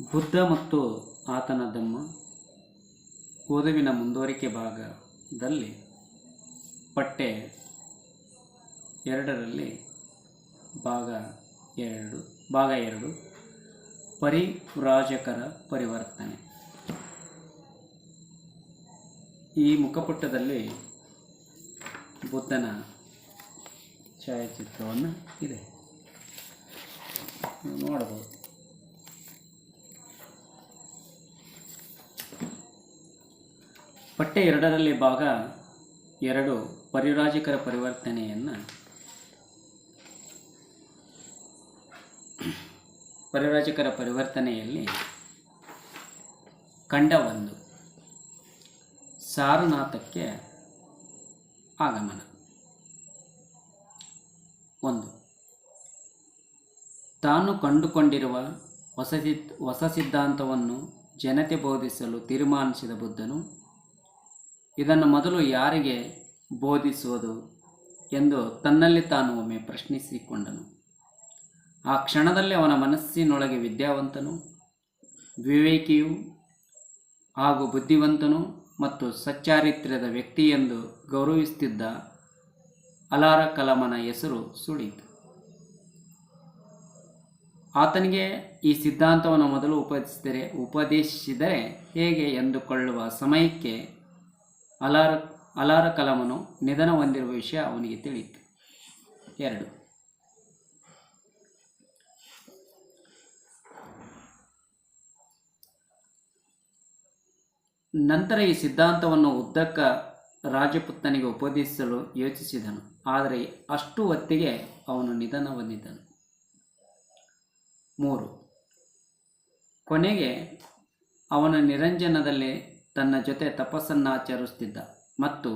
ಬುದ್ಧ ಮತ್ತು ಆತನ ಧಮ್ಮ ಓದುವಿನ ಮುಂದುವರಿಕೆ ಭಾಗದಲ್ಲಿ ಪಠ್ಯ ಎರಡರಲ್ಲಿ ಭಾಗ ಎರಡು ಭಾಗ ಎರಡು, ಪರಿವ್ರಾಜಕರ ಪರಿವರ್ತನೆ. ಈ ಮುಖಪುಟದಲ್ಲಿ ಬುದ್ಧನ ಛಾಯಾಚಿತ್ರವನ್ನು ಇದೆ. ನೋಡಬಹುದು. ಪಠ್ಯ ಎರಡರಲ್ಲಿ ಭಾಗ ಎರಡು ಪರಿರಾಜಕರ ಪರಿವರ್ತನೆಯನ್ನು ಪರಿರಾಜಕರ ಪರಿವರ್ತನೆಯಲ್ಲಿ ಕಂಡ ಒಂದು ಸಾರನಾಥಕ್ಕೆ ಆಗಮನ. ಒಂದು ತಾನು ಕಂಡುಕೊಂಡಿರುವ ಹೊಸ ಹೊಸ ಸಿದ್ಧಾಂತವನ್ನು ಜನತೆ ಬೋಧಿಸಲು ತೀರ್ಮಾನಿಸಿದ ಬುದ್ಧನು ಇದನ್ನು ಮೊದಲು ಯಾರಿಗೆ ಬೋಧಿಸುವುದು ಎಂದು ತನ್ನಲ್ಲಿ ತಾನು ಒಮ್ಮೆ ಪ್ರಶ್ನಿಸಿಕೊಂಡನು. ಆ ಕ್ಷಣದಲ್ಲಿ ಅವನ ಮನಸ್ಸಿನೊಳಗೆ ವಿದ್ಯಾವಂತನು, ವಿವೇಕಿಯು ಹಾಗೂ ಬುದ್ಧಿವಂತನು ಮತ್ತು ಸಚ್ಚಾರಿತ್ರ್ಯದ ವ್ಯಕ್ತಿ ಎಂದು ಗೌರವಿಸುತ್ತಿದ್ದ ಅಲಾರ ಕಲಮನ ಹೆಸರು ಸುಳಿಯಿತು. ಆತನಿಗೆ ಈ ಸಿದ್ಧಾಂತವನ್ನು ಮೊದಲು ಉಪದೇಶಿಸಿದರೆ ಉಪದೇಶಿಸಿದರೆ ಹೇಗೆ ಎಂದುಕೊಳ್ಳುವ ಸಮಯಕ್ಕೆ ಅಲಾರ ಅಲಾರ ಕಲಮನು ನಿಧನ ಹೊಂದಿರುವ ವಿಷಯ ಅವನಿಗೆ ತಿಳಿಯಿತು. ಎರಡು. ನಂತರ ಈ ಸಿದ್ಧಾಂತವನ್ನು ಉದ್ದಕ್ಕ ರಾಜಪುತ್ತನಿಗೆ ಉಪದೇಶಿಸಲು ಯೋಚಿಸಿದನು. ಆದರೆ ಅಷ್ಟು ಹೊತ್ತಿಗೆ ಅವನು ನಿಧನ ಹೊಂದಿದ್ದನು ಮೂರು. ಕೊನೆಗೆ ಅವನ ನಿರಂಜನದಲ್ಲಿ ತನ್ನ ಜೊತೆ ತಪಸ್ಸನ್ನು ಆಚರಿಸುತ್ತಿದ್ದ ಮತ್ತು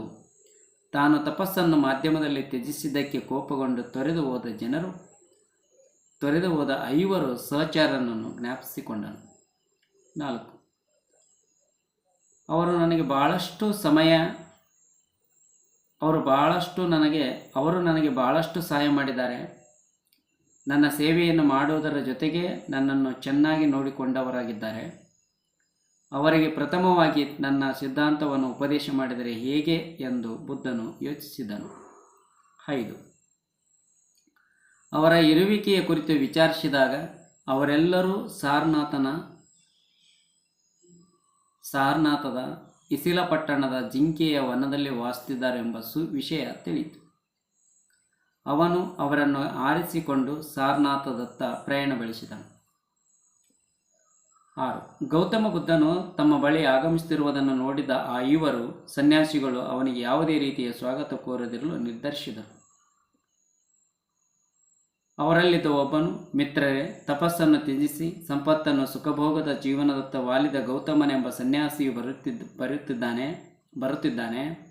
ತಾನು ತಪಸ್ಸನ್ನು ಮಾಧ್ಯಮದಲ್ಲಿ ತ್ಯಜಿಸಿದ್ದಕ್ಕೆ ಕೋಪಗೊಂಡು ತೊರೆದು ಹೋದ ಜನರು, ತೊರೆದು ಹೋದ ಐವರು ಸಹಚಾರನನ್ನು ಜ್ಞಾಪಿಸಿಕೊಂಡನು. ನಾಲ್ಕು, ಅವರು ನನಗೆ ಬಹಳಷ್ಟು ಸಮಯ, ಅವರು ಬಹಳಷ್ಟು ನನಗೆ, ಅವರು ನನಗೆ ಬಹಳಷ್ಟು ಸಹಾಯ ಮಾಡಿದ್ದಾರೆ. ನನ್ನ ಸೇವೆಯನ್ನು ಮಾಡುವುದರ ಜೊತೆಗೆ ನನ್ನನ್ನು ಚೆನ್ನಾಗಿ ನೋಡಿಕೊಂಡವರಾಗಿದ್ದಾರೆ. ಅವರಿಗೆ ಪ್ರಥಮವಾಗಿ ನನ್ನ ಸಿದ್ಧಾಂತವನ್ನು ಉಪದೇಶ ಮಾಡಿದರೆ ಹೇಗೆ ಎಂದು ಬುದ್ಧನು ಯೋಚಿಸಿದನು. ಐದು. ಅವರ ಇರುವಿಕೆಯ ಕುರಿತು ವಿಚಾರಿಸಿದಾಗ ಅವರೆಲ್ಲರೂ ಸಾರನಾಥನ, ಸಾರನಾಥದ ಇಸಿಲ ಪಟ್ಟಣದ ಜಿಂಕೆಯ ವನದಲ್ಲಿ ವಾಸಿಸಿದ್ದಾರೆಂಬ ಸು ವಿಷಯ ತಿಳಿಯಿತು. ಅವನು ಅವರನ್ನು ಆರಿಸಿಕೊಂಡು ಸಾರನಾಥದತ್ತ ಪ್ರಯಾಣ ಬೆಳೆಸಿದನು. ಆರು. ಗೌತಮ ಬುದ್ಧನು ತಮ್ಮ ಬಳಿ ಆಗಮಿಸುತ್ತಿರುವುದನ್ನು ನೋಡಿದ ಆ ಇವರು ಸನ್ಯಾಸಿಗಳು ಅವನಿಗೆ ಯಾವುದೇ ರೀತಿಯ ಸ್ವಾಗತ ಕೋರದಿರಲು ನಿರ್ಧರಿಸಿದರು. ಅವರಲ್ಲಿದ್ದ ಒಬ್ಬನು ಮಿತ್ರರೇ, ತಪಸ್ಸನ್ನು ತ್ಯಜಿಸಿ ಸಂಪತ್ತನ್ನು ಸುಖಭೋಗದ ಜೀವನದತ್ತ ವಾಲಿದ ಗೌತಮನೆಂಬ ಸನ್ಯಾಸಿಯು ಬರುತ್ತಿದ್ದ, ಬರುತ್ತಿದ್ದಾನೆ ಬರುತ್ತಿದ್ದಾನೆ.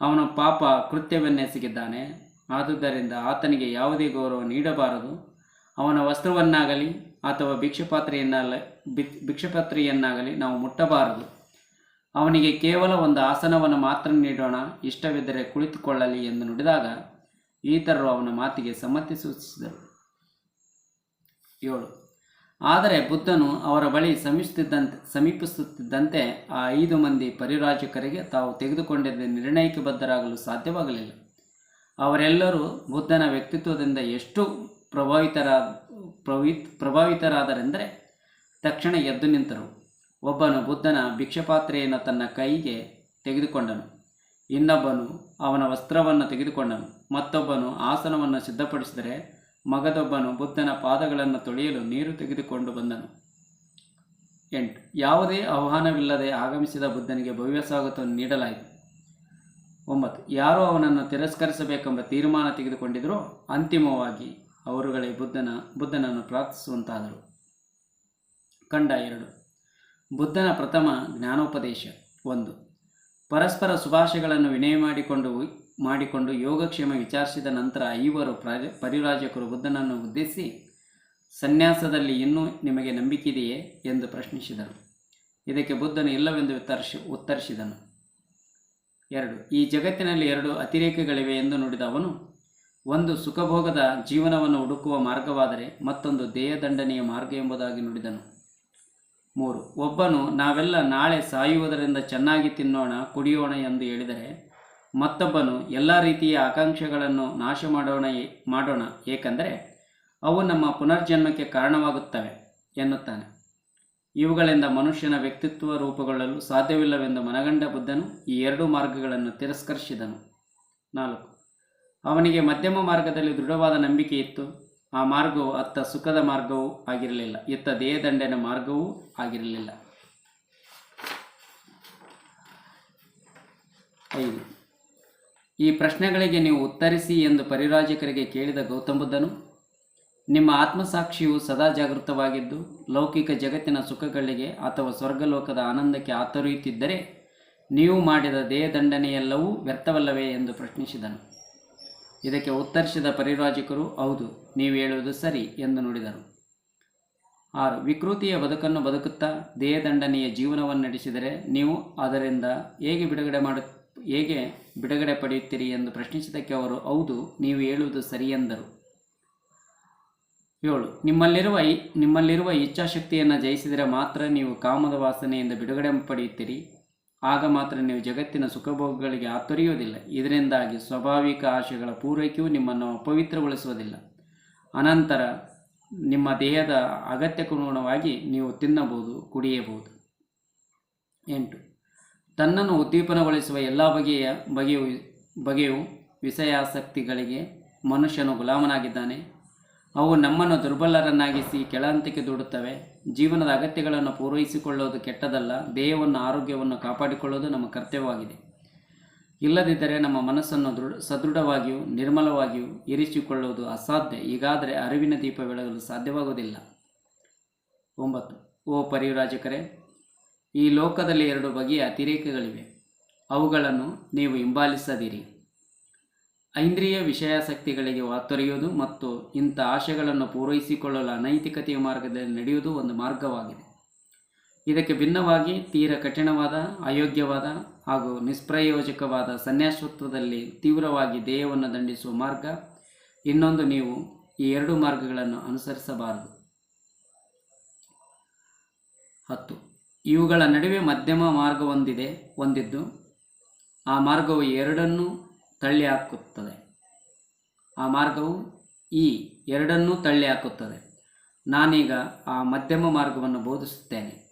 ಅವನು ಪಾಪ ಕೃತ್ಯವನ್ನೆಸಗಿದ್ದಾನೆ. ಆದುದರಿಂದ ಆತನಿಗೆ ಯಾವುದೇ ಗೌರವ ನೀಡಬಾರದು. ಅವನ ವಸ್ತ್ರವನ್ನಾಗಲಿ ಅಥವಾ ಭಿಕ್ಷಪಾತ್ರೆಯನ್ನಾಗಲಿ ಭಿಕ್ಷಪಾತ್ರೆಯನ್ನಾಗಲಿ ನಾವು ಮುಟ್ಟಬಾರದು. ಅವನಿಗೆ ಕೇವಲ ಒಂದು ಆಸನವನ್ನು ಮಾತ್ರ ನೀಡೋಣ, ಇಷ್ಟವಿದ್ದರೆ ಕುಳಿತುಕೊಳ್ಳಲಿ ಎಂದು ನುಡಿದಾಗ ಈತರರು ಅವನ ಮಾತಿಗೆ ಸಮ್ಮತಿ ಸೂಚಿಸಿದರು. ಏಳು. ಆದರೆ ಬುದ್ಧನು ಅವರ ಬಳಿ ಸಮೀಪಿಸುತ್ತಿದ್ದಂತೆ ಸಮೀಪಿಸುತ್ತಿದ್ದಂತೆ ಆ ಐದು ಮಂದಿ ಪರಿರಾಜಕರಿಗೆ ತಾವು ತೆಗೆದುಕೊಂಡಿದ್ದ ನಿರ್ಣಯಕ್ಕೆ ಬದ್ಧರಾಗಲು ಸಾಧ್ಯವಾಗಲಿಲ್ಲ. ಅವರೆಲ್ಲರೂ ಬುದ್ಧನ ವ್ಯಕ್ತಿತ್ವದಿಂದ ಎಷ್ಟು ಪ್ರಭಾವಿತರಾದ ಪ್ರವಿ ಪ್ರಭಾವಿತರಾದರೆಂದರೆ ತಕ್ಷಣ ಎದ್ದು ನಿಂತರು. ಒಬ್ಬನು ಬುದ್ಧನ ಭಿಕ್ಷಪಾತ್ರೆಯನ್ನು ತನ್ನ ಕೈಗೆ ತೆಗೆದುಕೊಂಡನು. ಇನ್ನೊಬ್ಬನು ಅವನ ವಸ್ತ್ರವನ್ನು ತೆಗೆದುಕೊಂಡನು. ಮತ್ತೊಬ್ಬನು ಆಸನವನ್ನು ಸಿದ್ಧಪಡಿಸಿದರೆ ಮಗದೊಬ್ಬನು ಬುದ್ಧನ ಪಾದಗಳನ್ನು ತೊಳೆಯಲು ನೀರು ತೆಗೆದುಕೊಂಡು ಬಂದನು. ಎಂಟು. ಯಾವುದೇ ಆಹ್ವಾನವಿಲ್ಲದೆ ಆಗಮಿಸಿದ ಬುದ್ಧನಿಗೆ ಭವ್ಯ ಸ್ವಾಗತವನ್ನು ನೀಡಲಾಯಿತು. ಒಂಬತ್ತು. ಯಾರು ಅವನನ್ನು ತಿರಸ್ಕರಿಸಬೇಕೆಂಬ ತೀರ್ಮಾನ ತೆಗೆದುಕೊಂಡಿದ್ದರೂ ಅಂತಿಮವಾಗಿ ಅವರುಗಳೇ ಬುದ್ಧನ, ಬುದ್ಧನನ್ನು ಪ್ರಾರ್ಥಿಸುವಂತಾದರು. ಖಂಡ ಎರಡು. ಬುದ್ಧನ ಪ್ರಥಮ ಜ್ಞಾನೋಪದೇಶ ಒಂದು. ಪರಸ್ಪರ ಶುಭಾಶಯಗಳನ್ನು ವಿನಯ ಮಾಡಿಕೊಂಡು ಮಾಡಿಕೊಂಡು ಯೋಗಕ್ಷೇಮ ವಿಚಾರಿಸಿದ ನಂತರ ಐವರು ಪರಿರಾಜಕರು ಬುದ್ಧನನ್ನು ಉದ್ದೇಶಿಸಿ, ಸನ್ಯಾಸದಲ್ಲಿ ಇನ್ನೂ ನಿಮಗೆ ನಂಬಿಕೆಯಿದೆಯೇ ಎಂದು ಪ್ರಶ್ನಿಸಿದರು. ಇದಕ್ಕೆ ಬುದ್ಧನು ಇಲ್ಲವೆಂದು ಉತ್ತರಿಸಿ ಉತ್ತರಿಸಿದನು. ಎರಡು. ಈ ಜಗತ್ತಿನಲ್ಲಿ ಎರಡು ಅತಿರೇಕಗಳಿವೆ ಎಂದು ನುಡಿದ ಅವನು ಒಂದು ಸುಖಭೋಗದ ಜೀವನವನ್ನು ಹುಡುಕುವ ಮಾರ್ಗವಾದರೆ ಮತ್ತೊಂದು ದೇಹದಂಡನೆಯ ಮಾರ್ಗ ಎಂಬುದಾಗಿ ನುಡಿದನು. ಮೂರು, ಒಬ್ಬನು ನಾವೆಲ್ಲ ನಾಳೆ ಸಾಯುವುದರಿಂದ ಚೆನ್ನಾಗಿ ತಿನ್ನೋಣ, ಕುಡಿಯೋಣ ಎಂದು ಹೇಳಿದರೆ ಮತ್ತೊಬ್ಬನು ಎಲ್ಲ ರೀತಿಯ ಆಕಾಂಕ್ಷೆಗಳನ್ನು ನಾಶ ಮಾಡೋಣ ಮಾಡೋಣ, ಏಕೆಂದರೆ ಅವು ನಮ್ಮ ಪುನರ್ಜನ್ಮಕ್ಕೆ ಕಾರಣವಾಗುತ್ತವೆ ಎನ್ನುತ್ತಾನೆ. ಇವುಗಳಿಂದ ಮನುಷ್ಯನ ವ್ಯಕ್ತಿತ್ವ ರೂಪುಗೊಳ್ಳಲು ಸಾಧ್ಯವಿಲ್ಲವೆಂದು ಮನಗಂಡ ಬುದ್ಧನು ಈ ಎರಡು ಮಾರ್ಗಗಳನ್ನು ತಿರಸ್ಕರಿಸಿದನು. ನಾಲ್ಕು ಅವನಿಗೆ ಮಧ್ಯಮ ಮಾರ್ಗದಲ್ಲಿ ದೃಢವಾದ ನಂಬಿಕೆ ಇತ್ತು. ಆ ಮಾರ್ಗವು ಅತ್ತ ಸುಖದ ಮಾರ್ಗವೂ ಆಗಿರಲಿಲ್ಲ. ಇತ್ತ ದೇಹದಂಡನ ಮಾರ್ಗವೂ ಆಗಿರಲಿಲ್ಲ. ಐದು. ಈ ಪ್ರಶ್ನೆಗಳಿಗೆ ನೀವು ಉತ್ತರಿಸಿ ಎಂದು ಪರಿರಾಜಕರಿಗೆ ಕೇಳಿದ ಗೌತಮ ಬುದ್ಧನು, ನಿಮ್ಮ ಆತ್ಮಸಾಕ್ಷಿಯು ಸದಾ ಜಾಗೃತವಾಗಿದ್ದು, ಲೌಕಿಕ ಜಗತ್ತಿನ ಸುಖಗಳಿಗೆ ಅಥವಾ ಸ್ವರ್ಗಲೋಕದ ಆನಂದಕ್ಕೆ ಆತೊರೆಯುತ್ತಿದ್ದರೆ, ನೀವು ಮಾಡಿದ ದೇಹದಂಡನೆಯೆಲ್ಲವೂ ವ್ಯರ್ಥವಲ್ಲವೇ ಎಂದು ಪ್ರಶ್ನಿಸಿದನು. ಇದಕ್ಕೆ ಉತ್ತರಿಸಿದ ಪರಿರಾಜಕರು, ಹೌದು, ನೀವು ಹೇಳುವುದು ಸರಿ ಎಂದು ನುಡಿದರು. ಆರು, ವಿಕೃತಿಯ ಬದುಕನ್ನು ಬದುಕುತ್ತಾ ದೇಹದಂಡನೆಯ ಜೀವನವನ್ನು ನಡೆಸಿದರೆ ನೀವು ಅದರಿಂದ ಹೇಗೆ ಬಿಡುಗಡೆ ಮಾಡು, ಹೇಗೆ ಬಿಡುಗಡೆ ಪಡೆಯುತ್ತೀರಿ ಎಂದು ಪ್ರಶ್ನಿಸಿದಕ್ಕೆ ಅವರು, ಹೌದು, ನೀವು ಹೇಳುವುದು ಸರಿ ಎಂದರು. ಏಳು, ನಿಮ್ಮಲ್ಲಿರುವ ನಿಮ್ಮಲ್ಲಿರುವ ಇಚ್ಛಾಶಕ್ತಿಯನ್ನು ಜಯಿಸಿದರೆ ಮಾತ್ರ ನೀವು ಕಾಮದ ವಾಸನೆಯಿಂದ ಬಿಡುಗಡೆ ಪಡೆಯುತ್ತೀರಿ. ಆಗ ಮಾತ್ರ ನೀವು ಜಗತ್ತಿನ ಸುಖಭೋಗಗಳಿಗೆ ಆತೊರೆಯುವುದಿಲ್ಲ ಇದರಿಂದಾಗಿ ಸ್ವಾಭಾವಿಕ ಆಶೆಗಳ ಪೂರೈಕೆಯು ನಿಮ್ಮನ್ನು ಅಪವಿತ್ರಗೊಳಿಸುವುದಿಲ್ಲ. ಅನಂತರ ನಿಮ್ಮ ದೇಹದ ಅಗತ್ಯಕ್ಕನುಗುಣವಾಗಿ ನೀವು ತಿನ್ನಬಹುದು, ಕುಡಿಯಬಹುದು. ಎಂಟು. ತನ್ನನ್ನು ಉದ್ದೀಪನಗೊಳಿಸುವ ಎಲ್ಲ ಬಗೆಯ ಬಗೆಯು ಬಗೆಯು ವಿಷಯಾಸಕ್ತಿಗಳಿಗೆ ಮನುಷ್ಯನು ಗುಲಾಮನಾಗಿದ್ದಾನೆ. ಅವು ನಮ್ಮನ್ನು ದುರ್ಬಲರನ್ನಾಗಿಸಿ ಕೆಳಹಂತಕ್ಕೆ ದೂಡುತ್ತವೆ. ಜೀವನದ ಅಗತ್ಯಗಳನ್ನು ಪೂರೈಸಿಕೊಳ್ಳುವುದು ಕೆಟ್ಟದಲ್ಲ, ದೇಹವನ್ನು, ಆರೋಗ್ಯವನ್ನು ಕಾಪಾಡಿಕೊಳ್ಳುವುದು ನಮ್ಮ ಕರ್ತವ್ಯವಾಗಿದೆ. ಇಲ್ಲದಿದ್ದರೆ ನಮ್ಮ ಮನಸ್ಸನ್ನು ದೃಢ, ಸದೃಢವಾಗಿಯೂ ನಿರ್ಮಲವಾಗಿಯೂ ಇರಿಸಿಕೊಳ್ಳುವುದು ಅಸಾಧ್ಯ. ಹೀಗಾದರೆ ಅರಿವಿನ ದೀಪ ಬೆಳಗಲು ಸಾಧ್ಯವಾಗುವುದಿಲ್ಲ. ಒಂಬತ್ತು. ಓ ಪರಿವ್ರಾಜಕರೇ, ಈ ಲೋಕದಲ್ಲಿ ಎರಡು ಬಗೆಯ ಅತಿರೇಕಗಳಿವೆ. ಅವುಗಳನ್ನು ನೀವು ಹಿಂಬಾಲಿಸದಿರಿ. ಐಂದ್ರಿಯ ವಿಷಯಾಸಕ್ತಿಗಳಿಗೆ ವಾತೊರೆಯುವುದು ಮತ್ತು ಇಂಥ ಆಶೆಗಳನ್ನು ಪೂರೈಸಿಕೊಳ್ಳಲು ಅನೈತಿಕತೆಯ ಮಾರ್ಗದಲ್ಲಿ ನಡೆಯುವುದು ಒಂದು ಮಾರ್ಗವಾಗಿದೆ. ಇದಕ್ಕೆ ಭಿನ್ನವಾಗಿ ತೀರ ಕಠಿಣವಾದ, ಅಯೋಗ್ಯವಾದ ಹಾಗೂ ನಿಷ್ಪ್ರಯೋಜಕವಾದ ಸನ್ಯಾಸತ್ವದಲ್ಲಿ ತೀವ್ರವಾಗಿ ದೇಹವನ್ನು ದಂಡಿಸುವ ಮಾರ್ಗ. ಇನ್ನೊಂದು ನೀವು ಈ ಎರಡು ಮಾರ್ಗಗಳನ್ನು ಅನುಸರಿಸಬಾರದು. ಹತ್ತು. ಇವುಗಳ ನಡುವೆ ಮಧ್ಯಮ ಮಾರ್ಗ ಹೊಂದಿದೆ, ಹೊಂದಿದ್ದು. ಆ ಮಾರ್ಗವು ಎರಡನ್ನೂ ತಳ್ಳಿ ಹಾಕುತ್ತದೆ ಆ ಮಾರ್ಗವು ಈ ಎರಡನ್ನೂ ತಳ್ಳಿ ಹಾಕುತ್ತದೆ ನಾನೀಗ ಆ ಮಧ್ಯಮ ಮಾರ್ಗವನ್ನು ಬೋಧಿಸುತ್ತೇನೆ.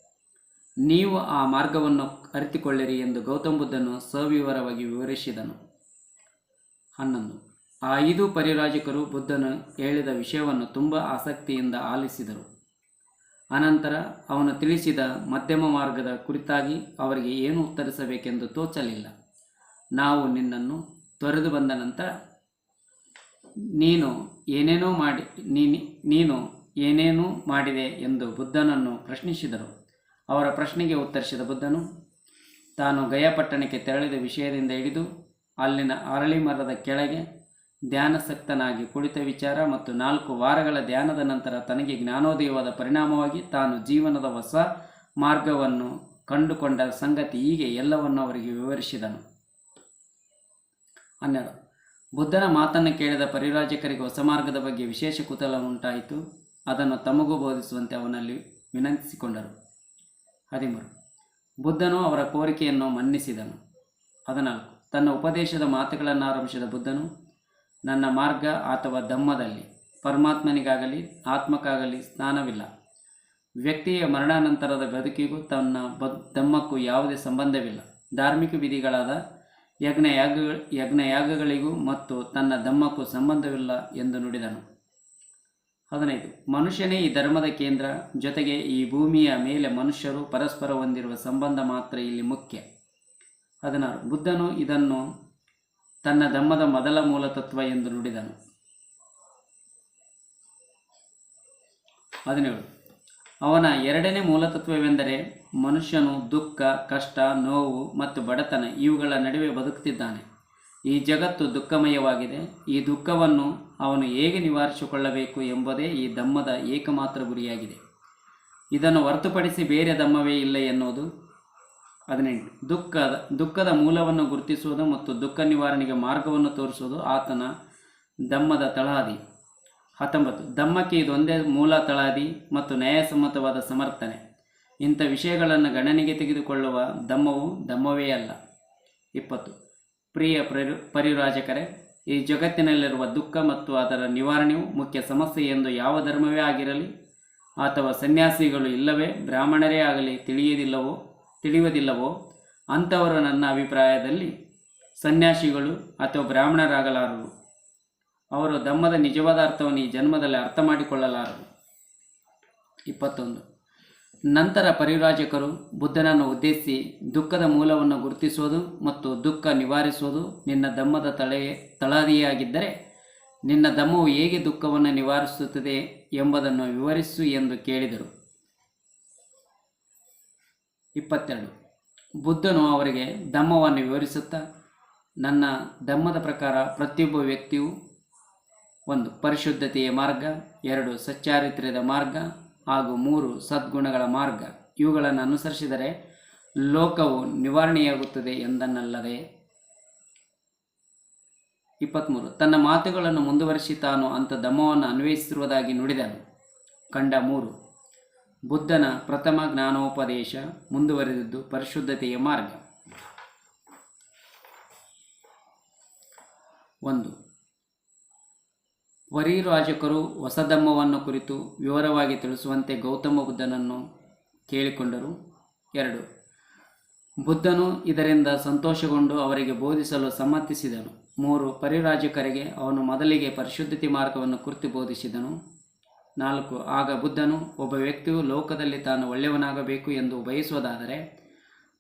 ನೀವು ಆ ಮಾರ್ಗವನ್ನು ಅರಿತುಕೊಳ್ಳಿರಿ ಎಂದು ಗೌತಮ ಬುದ್ಧನು ಸವಿವರವಾಗಿ ವಿವರಿಸಿದನು. ಹನ್ನೊಂದು. ಆ ಐದು ಪರಿರಾಜಕರು ಬುದ್ಧನು ಹೇಳಿದ ವಿಷಯವನ್ನು ತುಂಬ ಆಸಕ್ತಿಯಿಂದ ಆಲಿಸಿದರು. ಅನಂತರ ಅವನು ತಿಳಿಸಿದ ಮಧ್ಯಮ ಮಾರ್ಗದ ಕುರಿತಾಗಿ ಅವರಿಗೆ ಏನು ಉತ್ತರಿಸಬೇಕೆಂದು ತೋಚಲಿಲ್ಲ. ನಾವು ನಿನ್ನನ್ನು ತೊರೆದು ಬಂದ ನಂತರ, ನೀನು ಏನೇನೋ ಮಾಡಿ, ನೀನಿ, ನೀನು ಏನೇನೂ ಮಾಡಿದೆ ಎಂದು ಬುದ್ಧನನ್ನು ಪ್ರಶ್ನಿಸಿದರು ಅವರ ಪ್ರಶ್ನೆಗೆ ಉತ್ತರಿಸಿದ ಬುದ್ಧನು, ತಾನು ಗಯಾಪಟ್ಟಣಕ್ಕೆ ತೆರಳಿದ ವಿಷಯದಿಂದ ಹಿಡಿದು ಅಲ್ಲಿನ ಅರಳಿ ಮರದ ಕೆಳಗೆ ಧ್ಯಾನಸಕ್ತನಾಗಿ ಕುಳಿತ ವಿಚಾರ ಮತ್ತು ನಾಲ್ಕು ವಾರಗಳ ಧ್ಯಾನದ ನಂತರ ತನಗೆ ಜ್ಞಾನೋದಯವಾದ ಪರಿಣಾಮವಾಗಿ ತಾನು ಜೀವನದ ಹೊಸ ಮಾರ್ಗವನ್ನು ಕಂಡುಕೊಂಡ ಸಂಗತಿ ಹೀಗೆ ಎಲ್ಲವನ್ನು ಅವರಿಗೆ ವಿವರಿಸಿದನು. ಹನ್ನೆರಡು. ಬುದ್ಧನ ಮಾತನ್ನು ಕೇಳಿದ ಪರಿರಾಜಕರಿಗೆ ಹೊಸ ಮಾರ್ಗದ ಬಗ್ಗೆ ವಿಶೇಷ ಕುತೂಹಲ ಉಂಟಾಯಿತು. ಅದನ್ನು ತಮಗೂ ಬೋಧಿಸುವಂತೆ ಅವನಲ್ಲಿ ವಿನಂತಿಸಿಕೊಂಡರು. ಹದಿಮೂರು. ಬುದ್ಧನು ಅವರ ಕೋರಿಕೆಯನ್ನು ಮನ್ನಿಸಿದನು. ಹದಿನಾಲ್ಕು. ತನ್ನ ಉಪದೇಶದ ಮಾತುಗಳನ್ನು ಆರಂಭಿಸಿದ ಬುದ್ಧನು, ನನ್ನ ಮಾರ್ಗ ಅಥವಾ ಧಮ್ಮದಲ್ಲಿ, ಪರಮಾತ್ಮನಿಗಾಗಲಿ, ಆತ್ಮಕ್ಕಾಗಲಿ ಸ್ನಾನವಿಲ್ಲ. ವ್ಯಕ್ತಿಯ ಮರಣಾನಂತರದ ಬದುಕಿಗೂ ತನ್ನ ಬ, ಧಮ್ಮಕ್ಕೂ ಯಾವುದೇ ಸಂಬಂಧವಿಲ್ಲ. ಧಾರ್ಮಿಕ ವಿಧಿಗಳಾದ ಯಜ್ಞಯಾಗ ಯಜ್ಞಯಾಗಗಳಿಗೂ ಮತ್ತು ತನ್ನ ಧಮ್ಮಕ್ಕೂ ಸಂಬಂಧವಿಲ್ಲ ಎಂದು ನುಡಿದನು. ಹದಿನೈದು. ಮನುಷ್ಯನೇ ಈ ಧರ್ಮದ ಕೇಂದ್ರ, ಜೊತೆಗೆ ಈ ಭೂಮಿಯ ಮೇಲೆ ಮನುಷ್ಯರು ಪರಸ್ಪರ ಹೊಂದಿರುವ ಸಂಬಂಧ ಮಾತ್ರ ಇಲ್ಲಿ ಮುಖ್ಯ. ಹದಿನಾರು. ಬುದ್ಧನು ಇದನ್ನು ತನ್ನ ಧಮ್ಮದ ಮೊದಲ ಮೂಲತತ್ವ ಎಂದು ನುಡಿದನು. ಹದಿನೇಳು. ಅವನ ಎರಡನೇ ಮೂಲತತ್ವವೆಂದರೆ ಮನುಷ್ಯನು ದುಃಖ, ಕಷ್ಟ, ನೋವು ಮತ್ತು ಬಡತನ ಇವುಗಳ ನಡುವೆ ಬದುಕುತ್ತಿದ್ದಾನೆ. ಈ ಜಗತ್ತು ದುಃಖಮಯವಾಗಿದೆ. ಈ ದುಃಖವನ್ನು ಅವನು ಹೇಗೆ ನಿವಾರಿಸಿಕೊಳ್ಳಬೇಕು ಎಂಬುದೇ ಈ ಧಮ್ಮದ ಏಕಮಾತ್ರ ಗುರಿಯಾಗಿದೆ. ಇದನ್ನು ಹೊರತುಪಡಿಸಿ ಬೇರೆ ಧಮ್ಮವೇ ಇಲ್ಲ ಎನ್ನುವುದು. ಹದಿನೆಂಟು. ದುಃಖದ ದುಃಖದ ಮೂಲವನ್ನು ಗುರುತಿಸುವುದು ಮತ್ತು ದುಃಖ ನಿವಾರಣೆಗೆ ಮಾರ್ಗವನ್ನು ತೋರಿಸುವುದು ಆತನ ಧಮ್ಮದ ತಳಹದಿ. ಹತ್ತೊಂಬತ್ತು. ಧಮ್ಮಕ್ಕೆ ಇದೊಂದೇ ಮೂಲ ತಳಾದಿ ಮತ್ತು ನ್ಯಾಯಸಮ್ಮತವಾದ ಸಮರ್ಥನೆ. ಇಂಥ ವಿಷಯಗಳನ್ನು ಗಣನೆಗೆ ತೆಗೆದುಕೊಳ್ಳುವ ಧಮ್ಮವು ಧಮ್ಮವೇ ಅಲ್ಲ. ಇಪ್ಪತ್ತು. ಪ್ರಿಯ ಪರಿ, ಪರಿರಾಜಕರೇ, ಈ ಜಗತ್ತಿನಲ್ಲಿರುವ ದುಃಖ ಮತ್ತು ಅದರ ನಿವಾರಣೆಯು ಮುಖ್ಯ ಸಮಸ್ಯೆ ಎಂದು ಯಾವ ಧರ್ಮವೇ ಆಗಿರಲಿ, ಅಥವಾ ಸನ್ಯಾಸಿಗಳು ಇಲ್ಲವೇ ಬ್ರಾಹ್ಮಣರೇ ಆಗಲಿ ತಿಳಿಯದಿಲ್ಲವೋ ತಿಳಿಯುವುದಿಲ್ಲವೋ ಅಂಥವರು ನನ್ನ ಅಭಿಪ್ರಾಯದಲ್ಲಿ ಸನ್ಯಾಸಿಗಳು ಅಥವಾ ಬ್ರಾಹ್ಮಣರಾಗಲಾರರು. ಅವರು ಧಮ್ಮದ ನಿಜವಾದ ಅರ್ಥವನ್ನು ಈ ಜನ್ಮದಲ್ಲಿ ಅರ್ಥ ಮಾಡಿಕೊಳ್ಳಲಾರರು. ಇಪ್ಪತ್ತೊಂದು. ನಂತರ ಪರಿರಾಜಕರು ಬುದ್ಧನನ್ನು ಉದ್ದೇಶಿಸಿ ದುಃಖದ ಮೂಲವನ್ನು ಗುರುತಿಸುವುದು ಮತ್ತು ದುಃಖ ನಿವಾರಿಸುವುದು ನಿನ್ನ ಧಮ್ಮದ ತಳೆ ತಳಹದಿಯಾಗಿದ್ದರೆ ನಿನ್ನ ಧಮ್ಮವು ಹೇಗೆ ದುಃಖವನ್ನು ನಿವಾರಿಸುತ್ತದೆ ಎಂಬುದನ್ನು ವಿವರಿಸು ಎಂದು ಕೇಳಿದರು. ಇಪ್ಪತ್ತೆರಡು. ಬುದ್ಧನು ಅವರಿಗೆ ಧಮ್ಮವನ್ನು ವಿವರಿಸುತ್ತಾ, ನನ್ನ ಧಮ್ಮದ ಪ್ರಕಾರ ಪ್ರತಿಯೊಬ್ಬ ವ್ಯಕ್ತಿಯು ಒಂದು ಪರಿಶುದ್ಧತೆಯ ಮಾರ್ಗ, ಎರಡು ಸಚ್ಚಾರಿತ್ರ್ಯದ ಮಾರ್ಗ ಹಾಗೂ ಮೂರು ಸದ್ಗುಣಗಳ ಮಾರ್ಗ. ಇವುಗಳನ್ನು ಅನುಸರಿಸಿದರೆ ಲೋಕವು ನಿವಾರಣೆಯಾಗುತ್ತದೆ ಎಂದನ್ನಲ್ಲದೆ ಇಪ್ಪತ್ತ್ಮೂರು ತನ್ನ ಮಾತುಗಳನ್ನು ಮುಂದುವರಿಸಿ ತಾನು ಅಂಥ ದಮವನ್ನು ಅನ್ವಯಿಸಿರುವುದಾಗಿ ನುಡಿದನು. ಕಂಡ ಮೂರು, ಬುದ್ಧನ ಪ್ರಥಮ ಜ್ಞಾನೋಪದೇಶ ಮುಂದುವರೆದಿದ್ದು ಪರಿಶುದ್ಧತೆಯ ಮಾರ್ಗ. ಒಂದು ಪರಿರಾಜಕರು ರಾಜಕರು ಹೊಸಧಮ್ಮವನ್ನು ಕುರಿತು ವಿವರವಾಗಿ ತಿಳಿಸುವಂತೆ ಗೌತಮ ಬುದ್ಧನನ್ನು ಕೇಳಿಕೊಂಡರು. ಎರಡು. ಬುದ್ಧನು ಇದರಿಂದ ಸಂತೋಷಗೊಂಡು ಅವರಿಗೆ ಬೋಧಿಸಲು ಸಮ್ಮತಿಸಿದನು. ಮೂರು. ಪರಿರಾಜಕರಿಗೆ ಅವನು ಮೊದಲಿಗೆ ಪರಿಶುದ್ಧತೆ ಮಾರ್ಗವನ್ನು ಕುರಿತು ಬೋಧಿಸಿದನು. ನಾಲ್ಕು. ಆಗ ಬುದ್ಧನು, ಒಬ್ಬ ವ್ಯಕ್ತಿಯು ಲೋಕದಲ್ಲಿ ತಾನು ಒಳ್ಳೆಯವನಾಗಬೇಕು ಎಂದು ಬಯಸುವುದಾದರೆ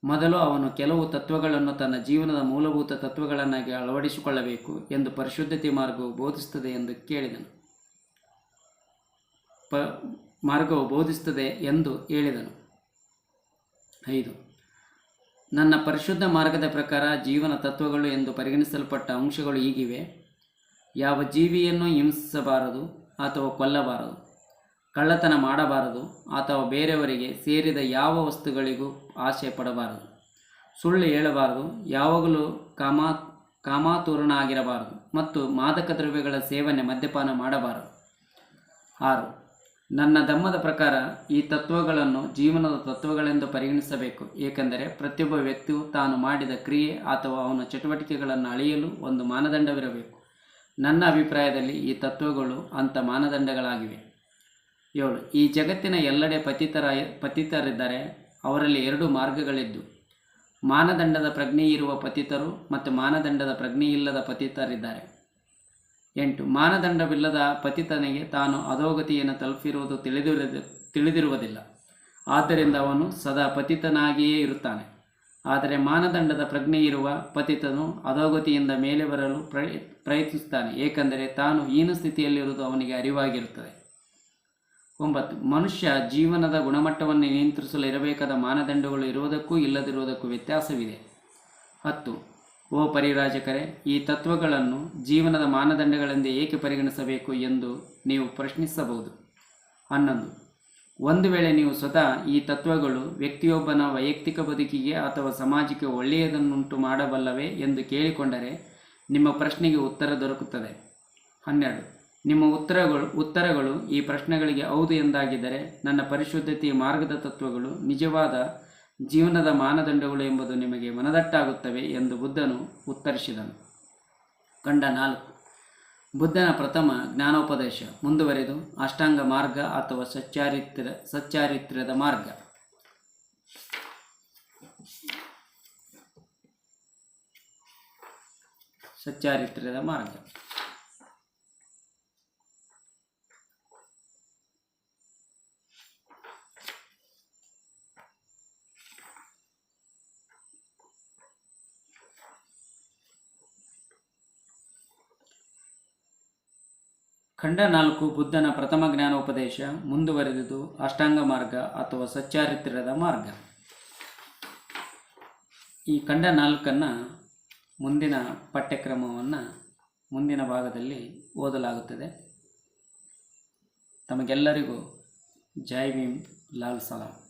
ಮೊದಲು ಅವನು ಕೆಲವು ತತ್ವಗಳನ್ನು ತನ್ನ ಜೀವನದ ಮೂಲಭೂತ ತತ್ವಗಳನ್ನಾಗಿ ಅಳವಡಿಸಿಕೊಳ್ಳಬೇಕು ಎಂದು ಪರಿಶುದ್ಧತೆ ಮಾರ್ಗವು ಬೋಧಿಸುತ್ತದೆ ಎಂದು ಕೇಳಿದನು. ಪ, ಮಾರ್ಗವು ಬೋಧಿಸುತ್ತದೆ ಎಂದು ಹೇಳಿದನು. ಐದು. ನನ್ನ ಪರಿಶುದ್ಧ ಮಾರ್ಗದ ಪ್ರಕಾರ ಜೀವನ ತತ್ವಗಳು ಎಂದು ಪರಿಗಣಿಸಲ್ಪಟ್ಟ ಅಂಶಗಳು ಹೀಗಿವೆ. ಯಾವ ಜೀವಿಯನ್ನು ಹಿಂಸಿಸಬಾರದು ಅಥವಾ ಕೊಲ್ಲಬಾರದು. ಕಳ್ಳತನ ಮಾಡಬಾರದು. ಅಥವಾ ಬೇರೆಯವರಿಗೆ ಸೇರಿದ ಯಾವ ವಸ್ತುಗಳಿಗೂ ಆಸೆ ಪಡಬಾರದು ಸುಳ್ಳು ಹೇಳಬಾರದು. ಯಾವಾಗಲೂ ಕಾಮಾ, ಕಾಮಾತುರನಾಗಿರಬಾರದು ಮತ್ತು ಮಾದಕ ದ್ರವ್ಯಗಳ ಸೇವನೆ ಮದ್ಯಪಾನ ಮಾಡಬಾರದು. ಆರು, ನನ್ನ ಧಮ್ಮದ ಪ್ರಕಾರ ಈ ತತ್ವಗಳನ್ನು ಜೀವನದ ತತ್ವಗಳೆಂದು ಪರಿಗಣಿಸಬೇಕು. ಏಕೆಂದರೆ ಪ್ರತಿಯೊಬ್ಬ ವ್ಯಕ್ತಿಯು ತಾನು ಮಾಡಿದ ಕ್ರಿಯೆ ಅಥವಾ ಅವನ ಚಟುವಟಿಕೆಗಳನ್ನು ಅಳೆಯಲು ಒಂದು ಮಾನದಂಡವಿರಬೇಕು. ನನ್ನ ಅಭಿಪ್ರಾಯದಲ್ಲಿ ಈ ತತ್ವಗಳು ಅಂಥ ಮಾನದಂಡಗಳಾಗಿವೆ. ಏಳು, ಈ ಜಗತ್ತಿನ ಎಲ್ಲೆಡೆ ಪತಿತರ, ಪತಿತರಿದ್ದಾರೆ ಅವರಲ್ಲಿ ಎರಡು ಮಾರ್ಗಗಳಿದ್ದು. ಮಾನದಂಡದ ಪ್ರಜ್ಞೆ ಇರುವ ಪತಿತರು ಮತ್ತು ಮಾನದಂಡದ ಪ್ರಜ್ಞೆ ಇಲ್ಲದ ಪತಿತರಿದ್ದಾರೆ. ಎಂಟು, ಮಾನದಂಡವಿಲ್ಲದ ಪತಿತನಿಗೆ ತಾನು ಅಧೋಗತಿಯನ್ನು ತಲುಪಿರುವುದು ತಿಳಿದಿರುವುದು ತಿಳಿದಿರುವುದಿಲ್ಲ. ಆದ್ದರಿಂದ ಅವನು ಸದಾ ಪತಿತನಾಗಿಯೇ ಇರುತ್ತಾನೆ. ಆದರೆ ಮಾನದಂಡದ ಪ್ರಜ್ಞೆ ಇರುವ ಪತಿತನು ಅಧೋಗತಿಯಿಂದ ಮೇಲೆ ಬರಲು ಪ್ರಯ ಪ್ರಯತ್ನಿಸುತ್ತಾನೆ, ಏಕೆಂದರೆ ತಾನು ಹೀನ ಸ್ಥಿತಿಯಲ್ಲಿರುವುದು ಅವನಿಗೆ ಅರಿವಾಗಿರುತ್ತದೆ. ಒಂಬತ್ತು. ಮನುಷ್ಯ ಜೀವನದ ಗುಣಮಟ್ಟವನ್ನು ನಿಯಂತ್ರಿಸಲು ಇರಬೇಕಾದ ಮಾನದಂಡಗಳು ಇರುವುದಕ್ಕೂ ಇಲ್ಲದಿರುವುದಕ್ಕೂ ವ್ಯತ್ಯಾಸವಿದೆ. ಹತ್ತು. ಓ ಪರಿರಾಜಕರೇ, ಈ ತತ್ವಗಳನ್ನು ಜೀವನದ ಮಾನದಂಡಗಳೆಂದೇ ಏಕೆ ಪರಿಗಣಿಸಬೇಕು ಎಂದು ನೀವು ಪ್ರಶ್ನಿಸಬಹುದು. ಹನ್ನೊಂದು. ಒಂದು ವೇಳೆ ನೀವು ಸ್ವತಃ ಈ ತತ್ವಗಳು ವ್ಯಕ್ತಿಯೊಬ್ಬನ ವೈಯಕ್ತಿಕ ಬದುಕಿಗೆ ಅಥವಾ ಸಮಾಜಕ್ಕೆ ಒಳ್ಳೆಯದನ್ನುಂಟು ಮಾಡಬಲ್ಲವೇ ಎಂದು ಕೇಳಿಕೊಂಡರೆ ನಿಮ್ಮ ಪ್ರಶ್ನೆಗೆ ಉತ್ತರ ದೊರಕುತ್ತದೆ. ಹನ್ನೆರಡು. ನಿಮ್ಮ ಉತ್ತರಗಳು ಉತ್ತರಗಳು ಈ ಪ್ರಶ್ನೆಗಳಿಗೆ ಹೌದು ಎಂದಾಗಿದ್ದರೆ ನನ್ನ ಪರಿಶುದ್ಧತೆಯ ಮಾರ್ಗದ ತತ್ವಗಳು ನಿಜವಾದ ಜೀವನದ ಮಾನದಂಡಗಳು ಎಂಬುದು ನಿಮಗೆ ಮನದಟ್ಟಾಗುತ್ತವೆ ಎಂದು ಬುದ್ಧನು ಉತ್ತರಿಸಿದನು. ಕಂಡ ನಾಲ್ಕು. ಬುದ್ಧನ ಪ್ರಥಮ ಜ್ಞಾನೋಪದೇಶ ಮುಂದುವರೆದು ಅಷ್ಟಾಂಗ ಮಾರ್ಗ ಅಥವಾ ಸಚ್ಚಾರಿತ್ರ ಸಚ್ಚಾರಿತ್ರ್ಯದ ಮಾರ್ಗ. ಸಚ್ಚಾರಿತ್ರ್ಯದ ಮಾರ್ಗ. ಖಂಡ ನಾಲ್ಕು ಬುದ್ಧನ ಪ್ರಥಮ ಜ್ಞಾನೋಪದೇಶ ಮುಂದುವರೆದುದು ಅಷ್ಟಾಂಗ ಮಾರ್ಗ ಅಥವಾ ಸಚ್ಚಾರಿತ್ರ್ಯದ ಮಾರ್ಗ. ಈ ಖಂಡ ನಾಲ್ಕನ್ನು ಮುಂದಿನ ಪಠ್ಯಕ್ರಮವನ್ನು ಮುಂದಿನ ಭಾಗದಲ್ಲಿ ಓದಲಾಗುತ್ತದೆ. ತಮಗೆಲ್ಲರಿಗೂ ಜೈ ಭೀಮ್, ಲಾಲ್ ಸಲಾಂ.